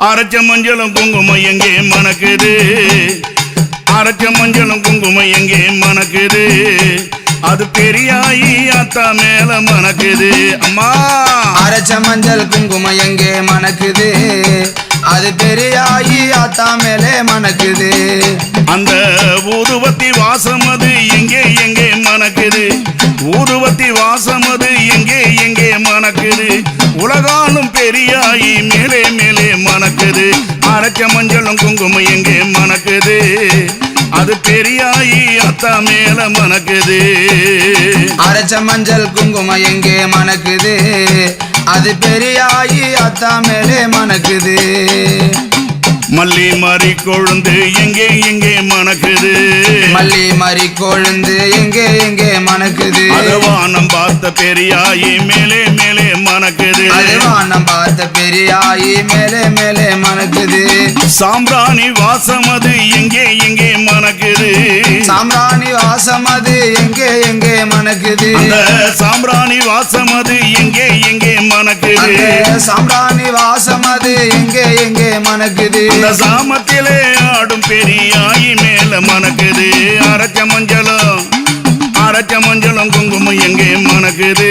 அரைச்ச மஞ்சளும் குங்குமம் எங்கே மணக்குது? அரைச்ச மஞ்சளும் குங்குமம் எங்கே மணக்குது? அது பெரியாயி அத்தா மேல மணக்குது. அம்மா! அரைச்ச மஞ்சள் குங்குமம் எங்கே மணக்குது? அது பெரியாயி ஆத்தா மேலே மணக்குது. அந்த ஊதுவத்தி வாசம் அது எங்கே எங்கே மணக்குது? ஊதுவத்தி வாசம் அது எங்கே எங்கே மணக்குது? உலகாலும் பெரியாயி மேலே மேலே மணக்குது. அரைச்ச மஞ்சளும் குங்குமம் எங்கே மணக்குது? அது பெரியாயி அத்தா மேல மணக்குது. அரைச்ச மஞ்சள் குங்குமம் எங்கே மணக்குது? அது பெரியாயி அத்தா மேலே மணக்குது. மல்லி மாறி கொழுந்து எங்கே எங்கே மணக்குது? மல்லி மறி கொழுந்து எங்கே எங்கே மணக்குது? அது வானம் பார்த்த பெரியாயி மேலே மேலே மணக்குது. அது வானம் பார்த்த பெரியாயி மேலே மேலே மணக்குது. சாம்பிராணி வாசம் அது எங்கே எங்கே மணக்குது? சாம்ராணி வாசம் அது எங்கே எங்கே மணக்குது? அந்த சாம்பிராணி வாசம் அது எங்கே எங்கே மணக்குது? சாம்ராணி வாசம் அது எங்கே எங்கே மணக்குது? சாமத்திலே ஆடும் பெரியாயி மேல மணக்குது. அரைச்ச மஞ்சளும் அரைச்ச மஞ்சளும் குங்குமம் எங்கே மணக்குது?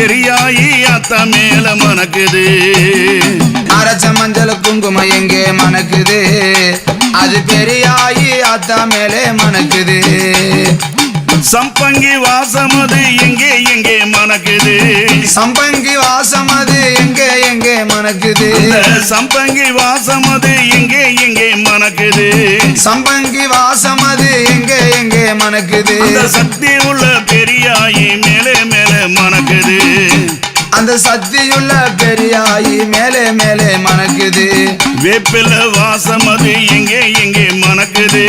பெரியாயி அத்தா மேல மணக்குது. அரைச்ச மஞ்சள் குங்குமம் எங்கே மணக்குது? அது பெரியாயி ஆத்தா மேலே மணக்குது. சம்பங்கி வாசம் அது எங்கே எங்கே மணக்குது? சம்பங்கி வாசம் அது எங்கே எங்கே மணக்குது? சம்பங்கி வாசம் அது எங்கே எங்கே மணக்குது? சம்பங்கி வாசம் அது எங்கே எங்கே மணக்குது? சக்தி உள்ள பெரியாயி மேலே அந்த சக்தியுள்ள பெரியாயி மேலே மேலே மணக்குது. வேப்பில வாசம் அது எங்கே எங்கே மணக்குது?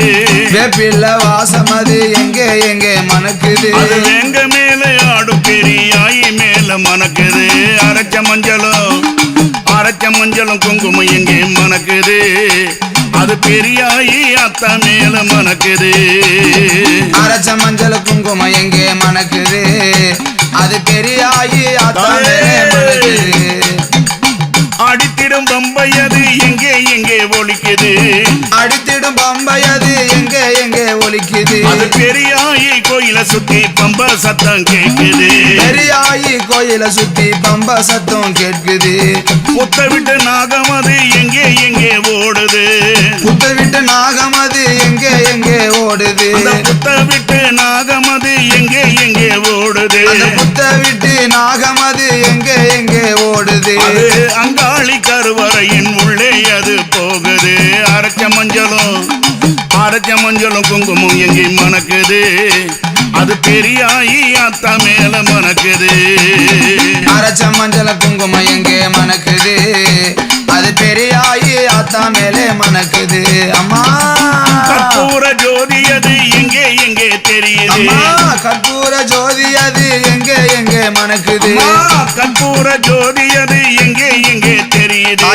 வேப்பில்ல வாசம் அது எங்கே எங்கே மணக்குது. வேங்க மேலே ஆடும் பெரியாயி மேல மணக்குது. அரைச்ச மஞ்சளும் அரைச்ச மஞ்சளும் குங்குமம் எங்கே மணக்குது? அது பெரியாயி அத்தா மேல மணக்குது. அரைச்ச மஞ்சள் குங்குமம் எங்கே மணக்குது? அது பெரியாயி அடித்திடும் பம்பை அது எங்கே எங்கே ஒலிக்குது? அடித்திடும் பம்பை அது எங்கே எங்கே ஒலிக்குது? அது பெரியாயி கோயில சுத்தி பம்ப சத்தம் கேக்குது பெரியாயி கோயில சுத்தி பம்ப சத்தம் கேட்குது. புத்த விட்டு நாகம் அது எங்கே எங்கே ஓடுது? புத்த விட்டு நாகம் அது எங்கே எங்கே ஓடுது? எங்கே எங்கே ஓடுது? அங்காளி கருவறையின் உள்ளே அது போகுது. அரைச்ச மஞ்சளும் அரைச்ச மஞ்சளும் குங்குமம் எங்கே மணக்குது? அது பெரியாயி அத்தா மேல மணக்குது. அரைச்ச மஞ்சள் குங்குமம் எங்கே மணக்குது? அது பெரியாயி ஆத்தா மேலே மணக்குது. அம்மா. கற்பூர ஜோதி அது எங்கே எங்கே தெரியுது? கற்பூர ஜோதி அது எங்கே எங்கே மணக்குது. கற்பூர ஜோதி அது எங்கே எங்கே தெரியுது?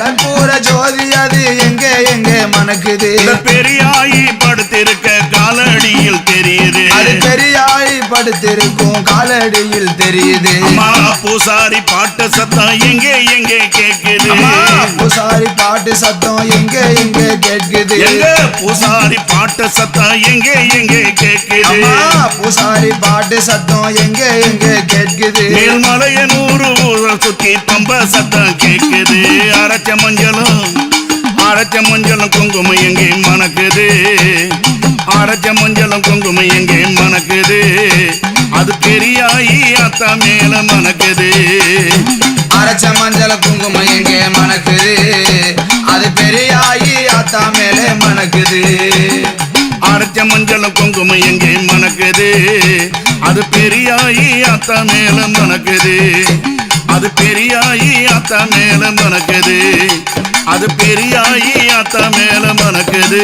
கற்பூர ஜோதி அது எங்கே எங்கே மணக்குது. பெரியாயி படுத்திருக்க காலடியில் தெரியுது. அது பெரியாய் படுத்திருக்கும் காலடியில் தெரியுது. பூசாரி பாட்டு சத்தம் எங்கே எங்கே அம்மா பூசாரி பாட்டு சத்தம் எங்கே எங்கே கேட்குது? எங்க? பூசாரி பாட்டு சத்தம் எங்கே எங்கே அம்மா பூசாரி பாட்டு சத்தம் எங்கே எங்கே கேட்குது? மேல்மலைய நூறு ஊரை சுத்தி பம்ப சத்தம் கேக்குது அரைச்ச மஞ்சளும் அரைச்ச மஞ்சளும் குங்குமம் எங்கே மணக்குது? அரைச்ச மஞ்சளும் குங்குமம் எங்கே மணக்குது? அது பெரியாயி அத்தா மேல மணக்குது. அரைச்ச மஞ்சள் குங்குமம் எங்கே மணக்குது? அது பெரியாயி ஆத்தா மேலே மணக்குது. அரைச்ச மஞ்சளும் குங்குமம் எங்கே மணக்குது? அது பெரியாயி அத்தா மேல மணக்குது. அது பெரியாயி அத்தா மேல மணக்குது. அது பெரியாயி அத்தா மேல மணக்குது.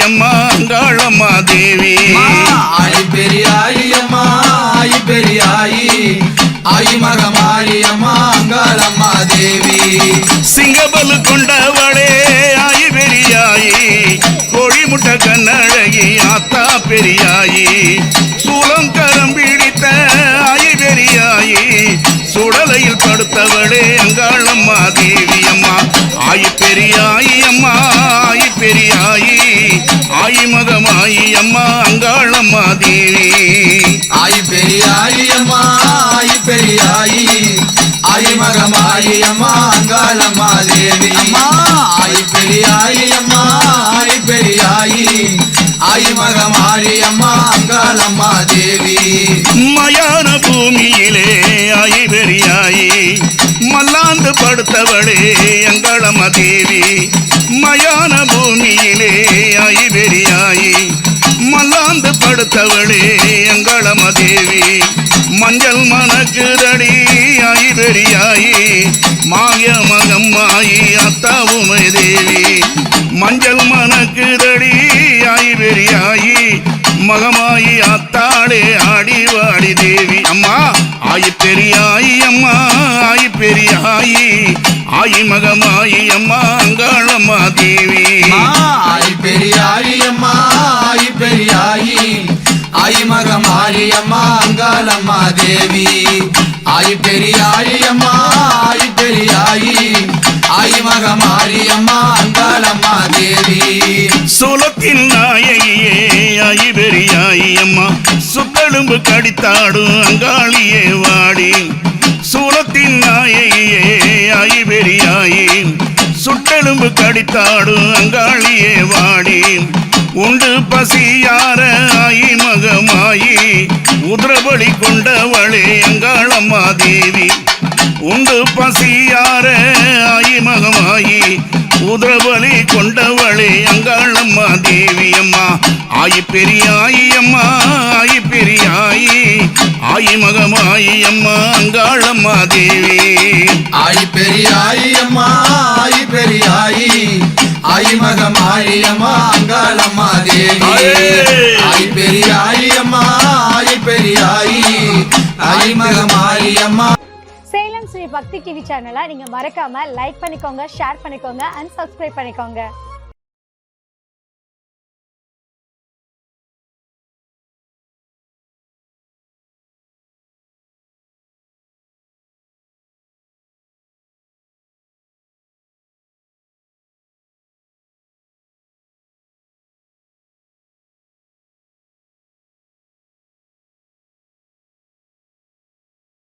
அங்காளம்மா அங்காளம்மா தேவி. ஆயி பெரியாயி அம்மா ஆயி பெரியாயி. ஆயி மகமாயி அம்மா அங்காளம்மா தேவி. சிங்கபலு கொண்டவளே ஆயி பெரியாயி. கோழி முட்டை கண்ணழகி ஆத்தா பெரியாயி. சூலங்கரம் பிடித்த ஆயி பெரியாயி. சுடலையில் படுத்தவளே அங்காளம்மா தேவி அம்மா. ஆயி பெரியாயி அம்மா மகமாயி அம்மா அங்காளம்மா தேவி. ஆயி பெரியாயி அம்மா ஆயி. பெரியாயி ஆயி மகமாயி அம்மா அங்காளம்மா தேவி. அம்மா ஆயி பெரியாயி அம்மா ஆயி. பெரியாயி ஆயி மகமாயி அம்மா அங்காளம்மா தேவி. மயான பூமியிலே ஆயி. பெரியாயி மல்லாந்து படுத்தவளே எங்களம தேவி. மயான மல்லாந்து படுத்தவளே எங்களம தேவி மஞ்சள் மணக்குதடி ஆயி பெரியாயி மாய மகம்மாயி அத்தாவுமை தேவி. மஞ்சள் மணக்குதடி ஆயி பெரியாயி மகமாயி அத்தாளே ஆடி வாடி தேவி. அம்மா ஆயி பெரியாயி அம்மா ஆயி பெரியாயி ஆயி மகமாயி அம்மா அங்காளம்மா தேவி. ஆயி பெரியாயி அம்மா ஆயி பெரியாயி. ஆயி மகமாயி அம்மா அங்காளம்மா தேவி. ஆயி பெரியாயி அம்மா ஆயி பெரியாயி. ஆயி மகமாயி அம்மா அங்காளம்மா தேவி. சுலத்தின் நாயகியே ஆயி பெரியாயி அம்மா சுத்தெலும்பு கடித்தாடும் அங்காளியே வாடி. சூலத்தின் நாயகியே ஆயி பெரியாயி. சுட்டெலும்பு கடித்தாடும் அங்காளியே வாடி. உண்டு பசியார ஆயி மகமாயி? உதிரபலி கொண்டவளே அங்காளம்மா தேவி உண்டு பசியார ஆயி மகமாயி? உதிரபலி கொண்டவளே அங்காளம்மா தேவி அம்மா ஆயி பெரியாயி அம்மா ஆயி பெரியாயி. ஆயி மகமாயி அம்மா அங்காளம்மா தேவி ஆயி பெரியாயி அம்மா ஆயி பெரியாயி. ஆயி மகமாயி அம்மா அங்காளம்மா தேவி. ஆயி பெரியாயி அம்மா ஆயி பெரியாயி ஆயி மகமாயி அம்மா சேலம் ஸ்ரீ பக்தி டிவி சேனலை நீங்கள் மறக்காமல் லைக் பண்ணிக்கோங்க ஷேர் பண்ணிக்கோங்க அண்ட் சப்ஸ்கிரைப் பண்ணிக்கோங்க.